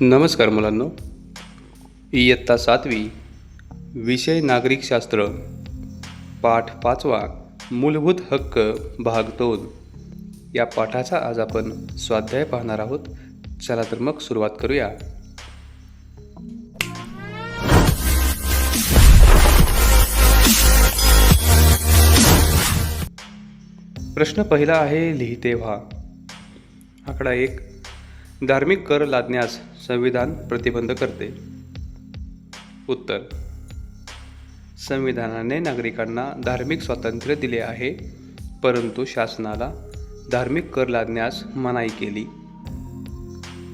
नमस्कार मुलांनो. इयत्ता सातवी विषय नागरिकशास्त्र पाठ पाचवा मूलभूत हक्क भाग दोन. या पाठाचा आज आपण स्वाध्याय पाहणार आहोत. चला तर मग सुरुवात करूया. प्रश्न पहिला आहे लिहिते व्हा आकडा एक. धार्मिक कर लादण्यास संविधान प्रतिबंध करते. उत्तर. संविधानाने नागरिकांना धार्मिक स्वातंत्र्य दिले आहे परंतु शासनाला धार्मिक कर लादण्यास मनाई केली.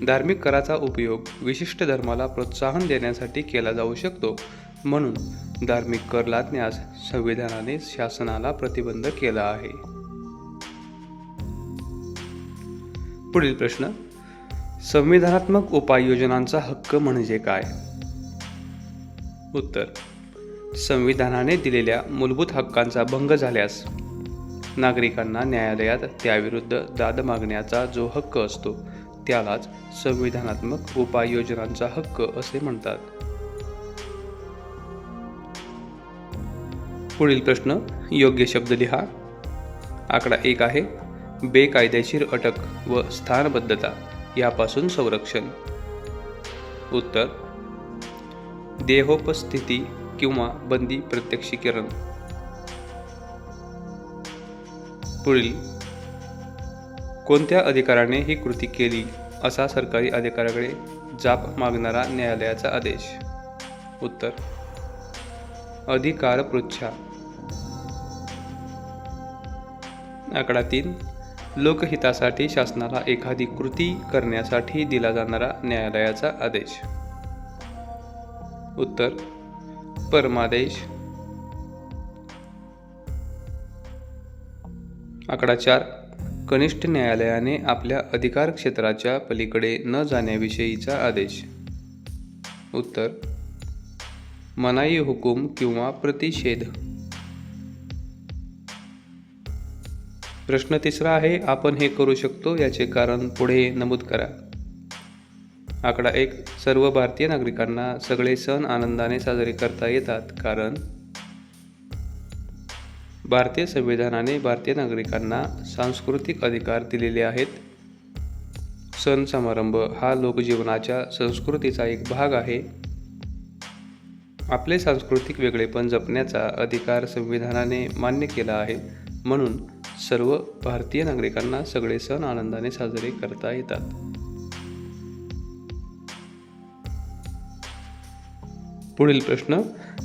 धार्मिक कराचा उपयोग विशिष्ट धर्माला प्रोत्साहन देण्यासाठी केला जाऊ शकतो म्हणून धार्मिक कर लादण्यास संविधानाने शासनाला प्रतिबंध केला आहे. पुढील प्रश्न. संविधानात्मक उपाययोजनांचा हक्क म्हणजे काय? उत्तर संविधानाने दिलेल्या मूलभूत हक्कांचा भंग झाल्यास नागरिकांना न्यायालयात त्याविरुद्ध दाद मागण्याचा जो हक्क असतो त्यालाच संविधानात्मक उपाययोजनांचा हक्क असे म्हणतात. पुढील प्रश्न योग्य शब्द लिहा. आकडा एक आहे बेकायदेशीर अटक व स्थानबद्धता. यापासून संरक्षण. उत्तर देहोपस्थिती किंवा बंदी प्रत्यक्षीकरण. पुढील कोणत्या अधिकाराने ही कृती केली असा सरकारी अधिकाऱ्याकडे जाप मागणारा न्यायालयाचा आदेश. उत्तर अधिकार पृच्छा. आकडा तीन लोकहितासाठी शासनाला एखादी कृती करण्यासाठी दिला जाणारा न्यायालयाचा आदेश. उत्तर परमादेश. आकडा चार. कनिष्ठ न्यायालयाने आपल्या अधिकार क्षेत्राच्या पलीकडे न जाण्याविषयीचा आदेश. उत्तर मनाई हुकूम किंवा प्रतिषेध. प्रश्न तिसरा आहे आपण हे करू शकतो याचे कारण पुढे नमूद करा. आकडा एक सर्व भारतीय नागरिकांना सगळे सण आनंदाने साजरे करता येतात कारण भारतीय संविधानाने भारतीय नागरिकांना सांस्कृतिक अधिकार दिलेले आहेत. सण समारंभ हा लोकजीवनाच्या संस्कृतीचा एक भाग आहे. आपले सांस्कृतिक वेगळेपण जपण्याचा अधिकार संविधानाने मान्य केला आहे म्हणून सर्व भारतीय नागरिकांना सगळे सण आनंदाने साजरे करता येतात. पुढील प्रश्न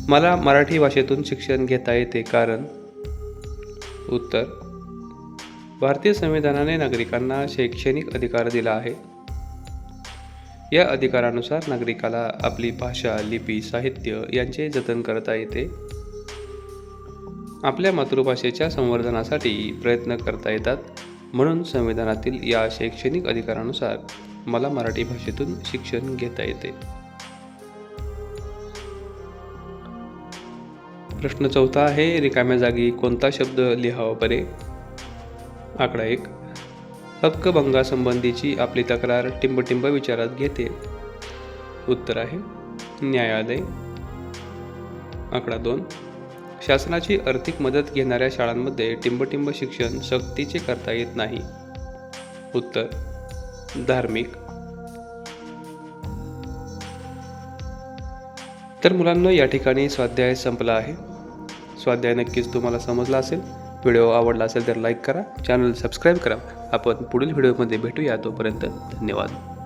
मला मराठी भाषेतून शिक्षण घेता येते कारण? उत्तर भारतीय संविधानाने नागरिकांना शैक्षणिक अधिकार दिला आहे. या अधिकारानुसार नागरिकाला आपली भाषा लिपी साहित्य यांचे जतन करता येते. आपल्या मातृभाषेच्या संवर्धनासाठी प्रयत्न करता येतात. म्हणून संविधानातील या शैक्षणिक अधिकारानुसार मला मराठी भाषेतून शिक्षण घेता येते. प्रश्न चौथा आहे रिकाम्या जागी कोणता शब्द लिहावा बरे? आकडा एक. हक्कभंगासंबंधीची आपली तक्रार टिंबटिंब विचारात घेते. उत्तर आहे न्यायालय. आकडा दोन. शासनाची आर्थिक मदत घेणाऱ्या शाळांमध्ये टिंबटिंब शिक्षण सक्तीचे करता येत नाही. उत्तर धार्मिक. तर मुलांना या ठिकाणी स्वाध्याय संपला आहे. स्वाध्याय नक्कीच तुम्हाला समजला असेल. व्हिडिओ आवडला असेल तर लाईक करा. चॅनल सबस्क्राईब करा. आपण पुढील व्हिडिओमध्ये भेटूया. तोपर्यंत धन्यवाद.